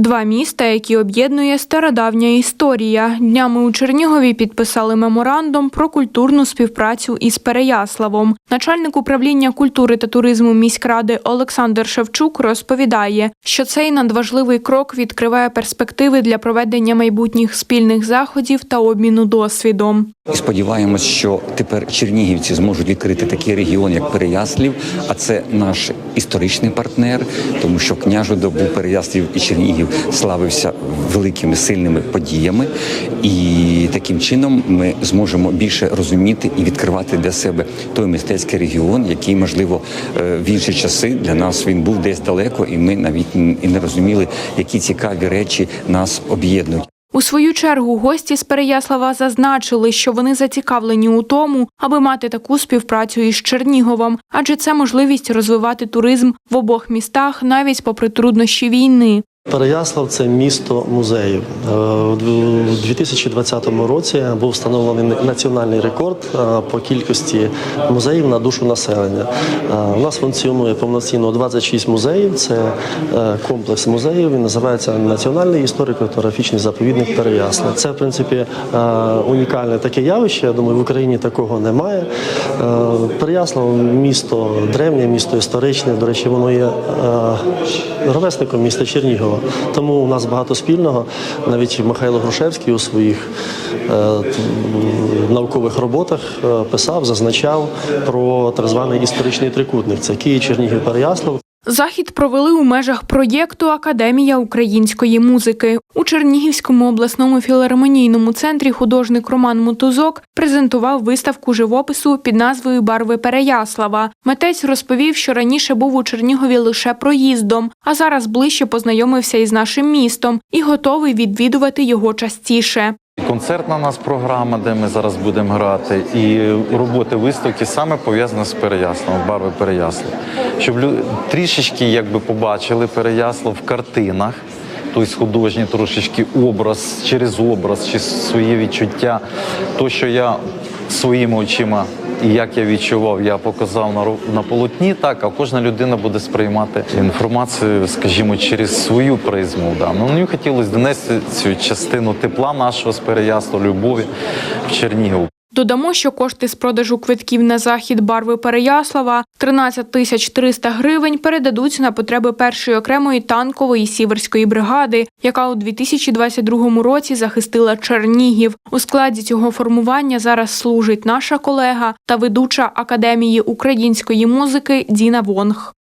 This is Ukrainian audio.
Два міста, які об'єднує стародавня історія. Днями у Чернігові підписали меморандум про культурну співпрацю із Переяславом. Начальник управління культури та туризму міськради Олександр Шевчук розповідає, що цей надважливий крок відкриває перспективи для проведення майбутніх спільних заходів та обміну досвідом. Сподіваємось, що тепер чернігівці зможуть відкрити такий регіон, як Переяслів. А це наш історичний партнер, тому що княжу добу Переяслів і Чернігів славився великими сильними подіями, і таким чином ми зможемо більше розуміти і відкривати для себе той мистецький регіон, який можливо е, в інші часи для нас він був десь далеко, і ми навіть і не розуміли, які цікаві речі нас об'єднують. У свою чергу гості з Переяслава зазначили, що вони зацікавлені у тому, аби мати таку співпрацю із Черніговом, адже це можливість розвивати туризм в обох містах навіть попри труднощі війни. Переяслав це місто музеїв. У 2020 році був встановлений національний рекорд е, по кількості музеїв на душу населення. Е, У нас функціонує повноцінно 26 музеїв. Це е, комплекс музеїв. Він називається Національний історико-етнографічний заповідник Переяслав. Це в принципі унікальне таке явище. Я думаю, в Україні такого немає. Переяслав місто древнє, місто історичне. До речі, воно є ровесником міста Чернігова. Тому у нас багато спільного. Навіть Михайло Грушевський у своїх е, наукових роботах е, писав, зазначав про так званий історичний трикутник. Це Київ, Чернігів, Переяслав. Захід провели у межах проєкту Академія української музики. У Чернігівському обласному філармонійному центрі художник Роман Мотузок презентував виставку живопису під назвою Барви Переяслава. Митець розповів, що раніше був у Чернігові лише проїздом, а зараз ближче познайомився із нашим містом і готовий відвідувати його частіше. Концертна у нас програма, де ми зараз будемо грати, і роботи виставки саме пов'язані з Переяслом, барви Переяслав. Щоб лю... трішечки якби побачили Переяслав в картинах, тобто художній трошечки образ, через образ, чи своє відчуття. То, що я своїми очима і як я відчував, я показав на, на полотні, так, а кожна людина буде сприймати інформацію, скажімо, через свою призму. Да. Ну, мені хотілося донести цю частину тепла нашого з Переяслава, любові в Чернігів. Додамо, що кошти з продажу квитків на захід барви Переяслава 13 тисяч 300 гривень передадуть на потреби першої окремої танкової сіверської бригади, яка у 2022 році захистила Чернігів. У складі цього формування зараз служить наша колега та ведуча академії української музики Діна Вонг.